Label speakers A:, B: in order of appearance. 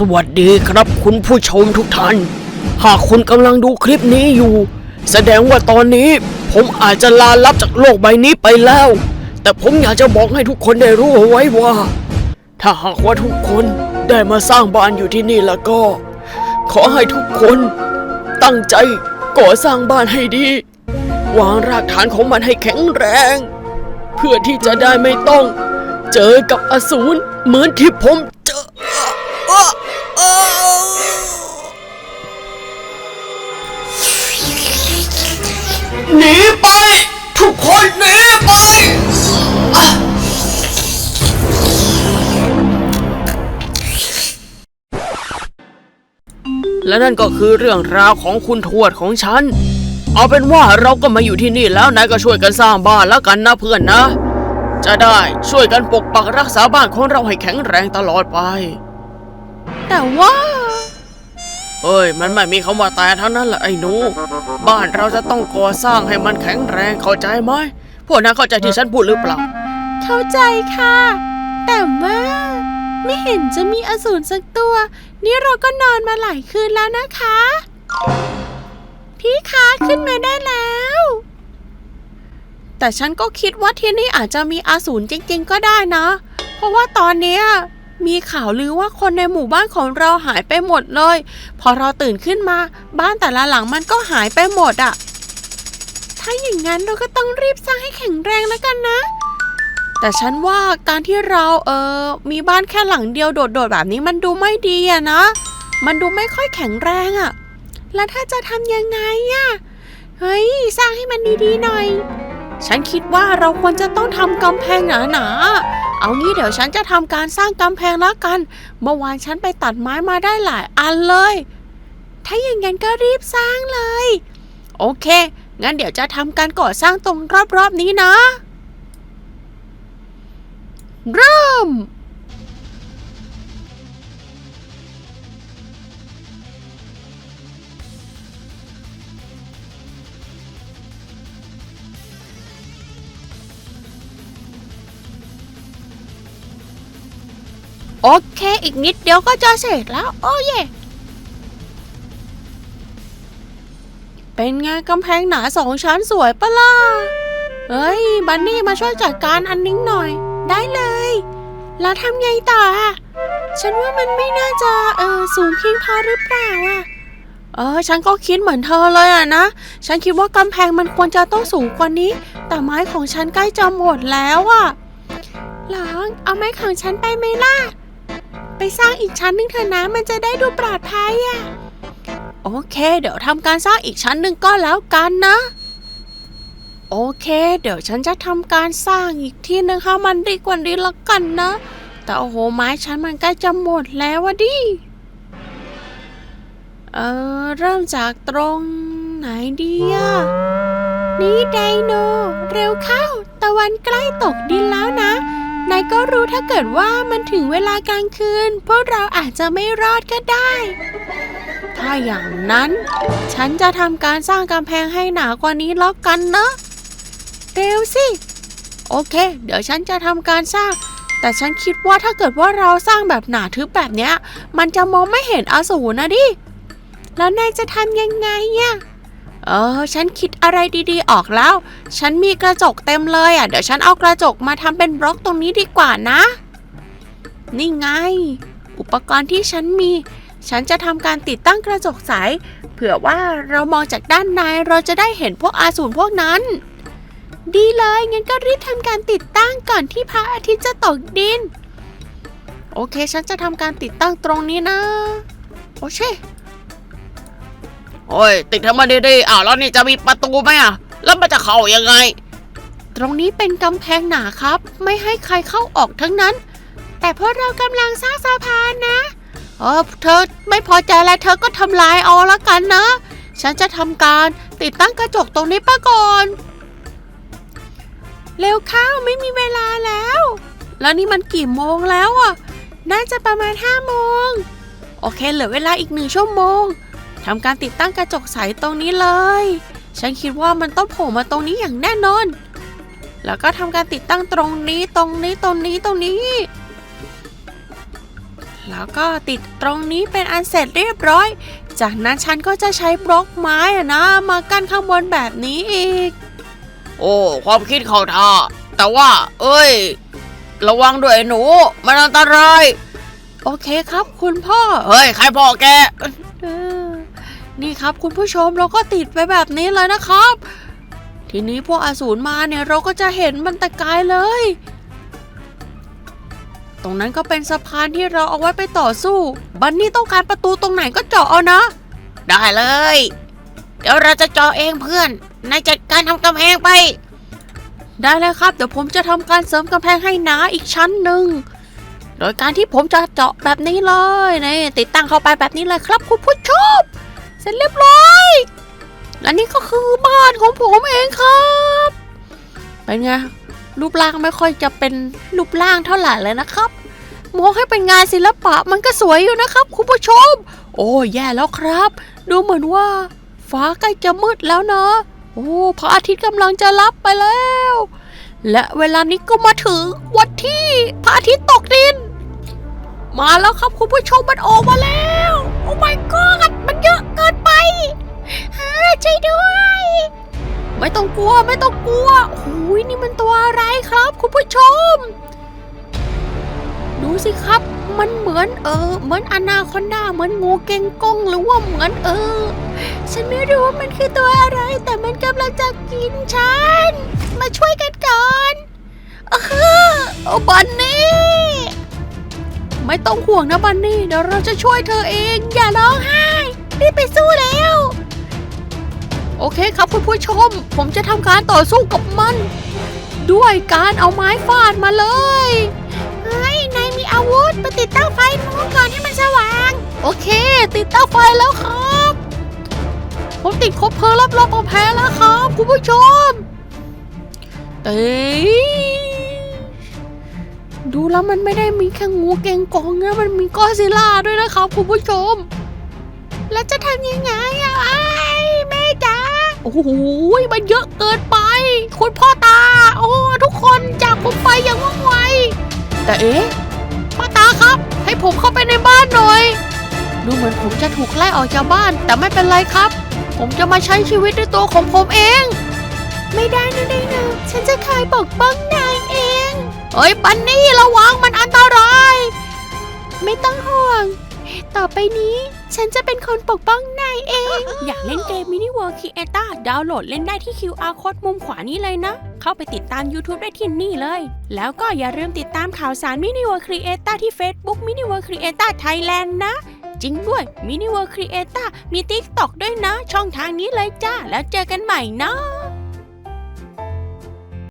A: สวัสดีครับคุณผู้ชมทุกท่าน หากคุณกำลังดูคลิปนี้อยู่ แสดงว่าตอนนี้ผมอาจจะลาลับจากโลกใบนี้ไปแล้ว แต่ผมอยากจะบอกให้ทุกคนได้รู้เอาไว้ว่า ถ้าหากว่าทุกคนได้มาสร้างบ้านอยู่ที่นี่แล้วก็ ขอให้ทุกคนตั้งใจก่อสร้างบ้านให้ดี วางรากฐานของมันให้แข็งแรง เพื่อที่จะได้ไม่ต้อง เจอกับอสูรเหมือนที่ผม และนั่นก็คือเรื่องราวของคุณทวดของฉัน เอาเป็นว่าเราก็มาอยู่ที่นี่แล้วนายก็ช่วยกันสร้างบ้านแล้วกันนะเพื่อนนะ จะได้ช่วยกันปกปักรักษาบ้านของเราให้แข็งแรงตลอดไป แต่ว่าเฮ้ย มันไม่มีคำว่าแต่ทั้งนั้นแหละไอ้หนู บ้านเราจะต้องก่อสร้างให้มันแข็งแรงเข้าใจไหมพวกนั้นเข้าใจที่ฉันพูดหรือเปล่า
B: เข้าใจค่ะ แต่ว่า ไม่เห็นจะมีอสูรสักตัว นี่เราก็ นอนมาหลายคืนแล้วนะคะ พี่คะขึ้นมาได้แล้ว แต่ฉันก็คิดว่าที่นี่อาจจะมีอสูรจริง ๆ ก็ได้นะ เพราะว่าตอนเนี้ยมีข่าวลือว่าคนในหมู่บ้านของเราหายไปหมดเลย พอเราตื่นขึ้นมา บ้านแต่ละหลังมันก็หายไปหมดอะถ้าอย่างนั้นเราก็ต้องรีบสร้างให้แข็งแรงแล้วกันนะ แต่ฉันว่าการที่เราเออมีบ้านแค่หลังเดียวโดดๆแบบนี้มันดูไม่ดีอะนะ มันดูไม่ค่อยแข็งแรงอะแล้วถ้าจะทำยังไงอะเฮ้ย สร้างให้มันดีๆหน่อย ฉันคิดว่าเราควรจะต้องทำกำแพงหนาๆ เอางี้เดี๋ยวฉันจะทำการสร้างกำแพงแล้วกัน เมื่อวานฉันไปตัดไม้มาได้หลายอันเลย ถ้าอย่างนั้นก็รีบสร้างเลย โอเค งั้นเดี๋ยวจะทำการก่อสร้างตรงรอบๆนี้นะ เริ่ม โอเค อีกนิดเดียวก็จะเสร็จแล้ว โอ้เย่เป็นไงกำแพงหนาสองชั้นสวยปะล่ะ เฮ้ย บันนี่มาช่วยจัดการอันนี้หน่อย ได้เลย แล้วทำไงต่ออะฉันว่ามันไม่น่าจะเออสูงเพียงพอหรือเปล่าอะเออ ฉันก็คิดเหมือนเธอเลยอะนะ ฉันคิดว่ากำแพงมันควรจะต้องสูงกว่านี้ แต่ไม้ของฉันใกล้จะหมดแล้วอะหลองเอาไม้ของฉันไปไหมล่ะ ไปสร้างอีกชั้นหนึ่งเถอะนะมันจะได้ดูปลอดภัยอะโอเค เดี๋ยวทำการสร้างอีกชั้นหนึ่งก็แล้วกันนะ โอเค เดี๋ยวฉันจะทำการสร้างอีกที่หนึ่งให้มันดีกว่านี้ละกันนะ แต่โอ้โหไม้ฉันมันใกล้จะหมดแล้ววะดิเออเริ่มจากตรงไหนดีอะนี่ไดโน เร็วเข้า ตะวันใกล้ตกดินแล้วนะ นายก็รู้ถ้าเกิดว่ามันถึงเวลากลางคืน พวกเราอาจจะไม่รอดก็ได้ ถ้าอย่างนั้น ฉันจะทำการสร้างกำแพงให้หนากว่านี้แล้วกันเนะเร็วสิ โอเค เดี๋ยวฉันจะทำการสร้าง แต่ฉันคิดว่าถ้าเกิดว่าเราสร้างแบบหนาทึบแบบเนี้ย มันจะมองไม่เห็นอสูรนะดิ แล้วนายจะทำยังไงอะ เออ ฉันคิดอะไรดีๆ ออกแล้ว ฉันมีกระจกเต็มเลยอะ เดี๋ยวฉันเอากระจกมาทำเป็นบล็อกตรงนี้ดีกว่านะ นี่ไง อุปกรณ์ที่ฉันมี ฉันจะทำการติดตั้งกระจกใส เผื่อว่าเรามองจากด้านในเราจะได้เห็นพวกอาสูรพวกนั้น ดีเลย งั้นก็รีบทำการติดตั้งก่อนที่พระอาทิตย์จะตกดิน โอเค ฉันจะทำการติดตั้งตรงนี้นะ โอเค
A: โอ้ยติดทำไมดีๆอ้าวแล้วนี่จะมีประตูไหมอะ แล้วมันจะเข้ายังไง
B: ตรงนี้เป็นกำแพงหนาครับ ไม่ให้ใครเข้าออกทั้งนั้น แต่พวกเรากำลังสร้างสะพานนะเออเธอไม่พอใจอะไรเธอก็ทำลายเอาละกันนะ ฉันจะทำการติดตั้งกระจกตรงนี้ปะก่อน เร็วข้าวไม่มีเวลาแล้ว แล้วนี่มันกี่โมงแล้วอะ น่าจะประมาณ5โมง โอเคเหลือเวลาอีกหนึ่งชั่วโมง ทำการติดตั้งกระจกใสตรงนี้เลย ฉันคิดว่ามันต้องโผล่มาตรงนี้อย่างแน่นอน แล้วก็ทำการติดตั้งตรงนี้ตรงนี้ตรงนี้ตรงนี้ แล้วก็ติดตรงนี้เป็นอันเสร็จเรียบร้อย จากนั้นฉันก็จะใช้บล็อกไม้อะนะมากั้นข้างบนแบบนี้อีก
A: โอ้ความคิดเขาท่าแต่ว่า เอ้ย ระวังด้วยไอ้หนู มันอันตราย
B: โอเคครับคุณพ่อ
A: เฮ้ย ใครพ่อแก
B: เออ นี่ครับคุณผู้ชมเราก็ติดไปแบบนี้เลยนะครับ ทีนี้พวกอสูรมาเนี่ยเราก็จะเห็นมันแต่ไกลเลย ตรงนั้นก็เป็นสะพานที่เราเอาไว้ไปต่อสู้ บันนี่ต้องการประตูตรงไหนก็เจาะเอานะ
A: ได้เลย เดี๋ยวเราจะเจาะเองเพื่อนนายจัดการทำกำแพงไป
B: ได้เลยครับ เดี๋ยวผมจะทำการเสริมกำแพงให้หนาอีกชั้นหนึ่งโดยการที่ผมจะเจาะแบบนี้เลยนี่ติดตั้งเข้าไปแบบนี้เลยครับคุณผู้ชมเส ร็จเรียบร้อยและนี่ก็คือบ้านของผมเองครับ เป็นไง รูปร่างไม่ค่อยจะเป็นรูปร่างเท่าไหร่เลยนะครับมองให้เป็นงานศิลปะมันก็สวยอยู่นะครับ คุณผู้ชม โอ้แย่แล้วครับ ดูเหมือนว่า ฟ้าใกล้จะมืดแล้วนะ โอ้พระอาทิตย์กำลังจะลับไปแล้ว และเวลานี้ก็มาถึงวันที่พระอาทิตย์ตกดิน มาแล้วครับคุณผู้ชมมันออกมาแล้ว โอ้ my god มันเยอะเกินไปฮ่าช่วยด้วย ไม่ต้องกลัวไม่ต้องกลัวโอ้ยนี่มันตัวอะไรครับ คุณผู้ชม ดูสิครับ มันเหมือนเออ เหมือนอนาคอนดาเหมือนงูเก่งกงหรือว่าเหมือนเออ ฉันไม่รู้ว่ามันคือตัวอะไร แต่มันกำลังจะกินฉัน มาช่วยกันก่อนเออโอ้บันนี่ ไม่ต้องห่วงนะบันนี่เดี๋ยวเราจะช่วยเธอเอง อย่าร้องไห้รีบไปสู้แล้ว โอเคครับคุณผู้ชม ผมจะทำการต่อสู้กับมัน ด้วยการเอาไม้ฟาดมาเลยเฮ้ยนายมีอาวุธไปติดตั้งไฟนู้นก่อนให้มันสว่าง โอเค ติดตั้งไฟแล้วครับ ผมติดคบเพลิงรอบๆกำแพงแล้วครับ คุณผู้ชมเอ้ย ดูแล้วมันไม่ได้มีแค่งูเกงกองนะมันมีกอซิล่าด้วยนะครับคุณผู้ชม แล้วจะทำยังไงอะไอ้แม่จ๋าโอ้โหมันเยอะเกินไป คุณพ่อตา โอ้ทุกคนจากผมไปอย่างว่องไว แต่เอ๊ะพ่อตาครับ ให้ผมเข้าไปในบ้านหน่อย ดูเหมือนผมจะถูกไล่ออกจากบ้าน แต่ไม่เป็นไรครับ ผมจะมาใช้ชีวิตด้วยตัวของผมเอง ไม่ได้นะไดโนะฉันจะคอยปกป้องนาย เอ้ยบันนี่ระวังมันอันตราย ไม่ต้องห่วง ต่อไปนี้ฉันจะเป็นคนปกป้องนายเอง อยากเล่นเกม Mini World Creator ดาวน์โหลดเล่นได้ที่ QR Code มุมขวานี้เลยนะ เข้าไปติดตาม YouTube ได้ที่นี่เลย แล้วก็อย่าลืมติดตามข่าวสาร Mini World Creator ที่ Facebook Mini World Creator Thailand นะจริงด้วย Mini World Creator มี TikTok ด้วยนะ ช่องทางนี้เลยจ้า แล้วเจอกันใหม่นะ